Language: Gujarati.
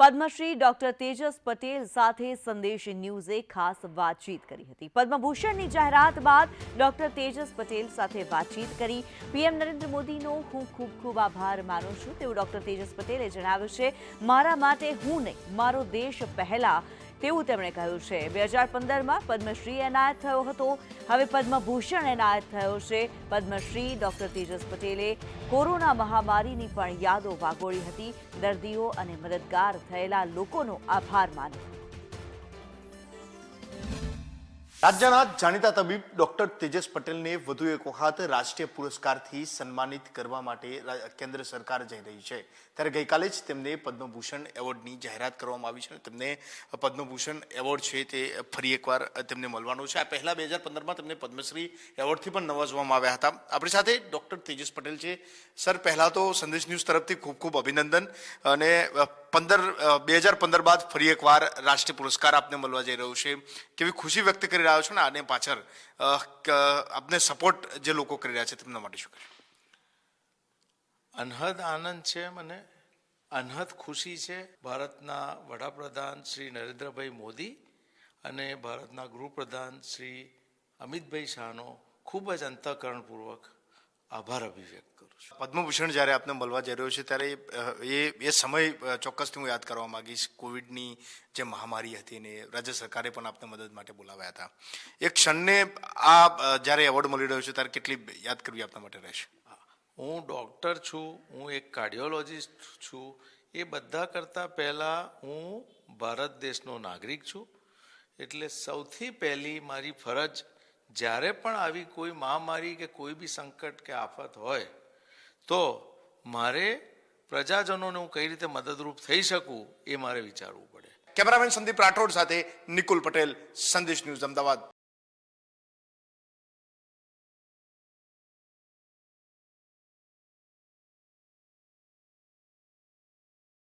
પદ્મશ્રી ડોક્ટર તેજસ પટેલ સાથે સંદેશ ન્યૂઝે ખાસ વાતચીત કરી હતી. પદ્મભૂષણની જાહેરાત બાદ ડોક્ટર તેજસ પટેલ સાથે વાતચીત કરી. પીએમ નરેન્દ્ર મોદીનો હું ખૂબ ખૂબ આભાર માનું છું. તેવું ડોક્ટર તેજસ પટેલે જણાવ્યું છે, મારા માટે હું નહીં, મારો દેશ પહેલા તેવું તેમણે કહ્યું છે. બે હજાર પંદરમાં પદ્મશ્રી એનાયત થયો હતો. હવે પદ્મભૂષણ એનાયત થયો છે. પદ્મશ્રી ડોક્ટર તેજસ પટેલે કોરોના મહામારીની પણ યાદો વાગોળી હતી. દર્દીઓ અને મદદગાર થયેલા લોકોનો આભાર માન્યો. રાજ્યના જાણીતા તબીબ ડોક્ટર તેજસ પટેલને વધુ એક વખત રાષ્ટ્રીય પુરસ્કારથી સન્માનિત કરવા માટે કેન્દ્ર સરકાર જઈ રહી છે. ત્યારે ગઈકાલે જ તેમને પદ્મભૂષણ એવોર્ડની જાહેરાત કરવામાં આવી છે તેમને પદ્મભૂષણ એવોર્ડ છે તે ફરી એકવાર તેમને મળવાનો છે. આ પહેલાં બે હજાર પંદરમાં તેમને પદ્મશ્રી એવોર્ડથી પણ નવાજવામાં આવ્યા હતા. આપણી સાથે ડોક્ટર તેજસ પટેલ છે. સર, પહેલાં તો સંદેશ ન્યૂઝ તરફથી ખૂબ ખૂબ અભિનંદન અને પંદર બે હજાર પંદર બાદ ફરી એકવાર રાષ્ટ્રીય પુરસ્કાર આપને મળવા જઈ રહ્યો છે. કેવી ખુશી વ્યક્ત કરી રહ્યો છો ને આને પાછળ આપને સપોર્ટ જે લોકો કરી રહ્યા છે તેમના માટે શું કહેશો? અનહદ આનંદ છે મને. અનહદ ખુશી છે ભારતના વડાપ્રધાન શ્રી નરેન્દ્રભાઈ મોદી અને ભારતના ગૃહપ્રધાન શ્રી અમિતભાઈ શાહનો ખૂબ જ અંતઃકરણપૂર્વક આભાર અભિવ્યક્ત કરું છું. પદ્મભૂષણ જ્યારે આપને મળવા જઈ રહ્યો છે, ત્યારે એ એ સમય ચોક્કસથી હું યાદ કરવા માંગીશ. કોવિડની જે મહામારી હતી ને રાજ્ય સરકારે પણ આપને મદદ માટે બોલાવ્યા હતા. એક ક્ષણને આ જ્યારે એવોર્ડ મળી રહ્યો છે, ત્યારે કેટલી યાદ કરવી આપના માટે રહેશે? હું ડૉક્ટર છું, હું એક કાર્ડિયોલોજિસ્ટ છું. એ બધા કરતાં પહેલાં હું ભારત દેશનો નાગરિક છું. એટલે સૌથી પહેલી મારી ફરજ જ્યારે પણ આવી કોઈ મહામારી કે કોઈ બી સંકટ કે આફત હોય, તો મારે પ્રજાજનોને હું કઈ રીતે મદદરૂપ થઈ શકું એ મારે વિચારવું પડે. કેમેરામેન સંદીપ રાઠોડ સાથે નિકુલ પટેલ, સંદેશ ન્યૂઝ અમદાવાદ.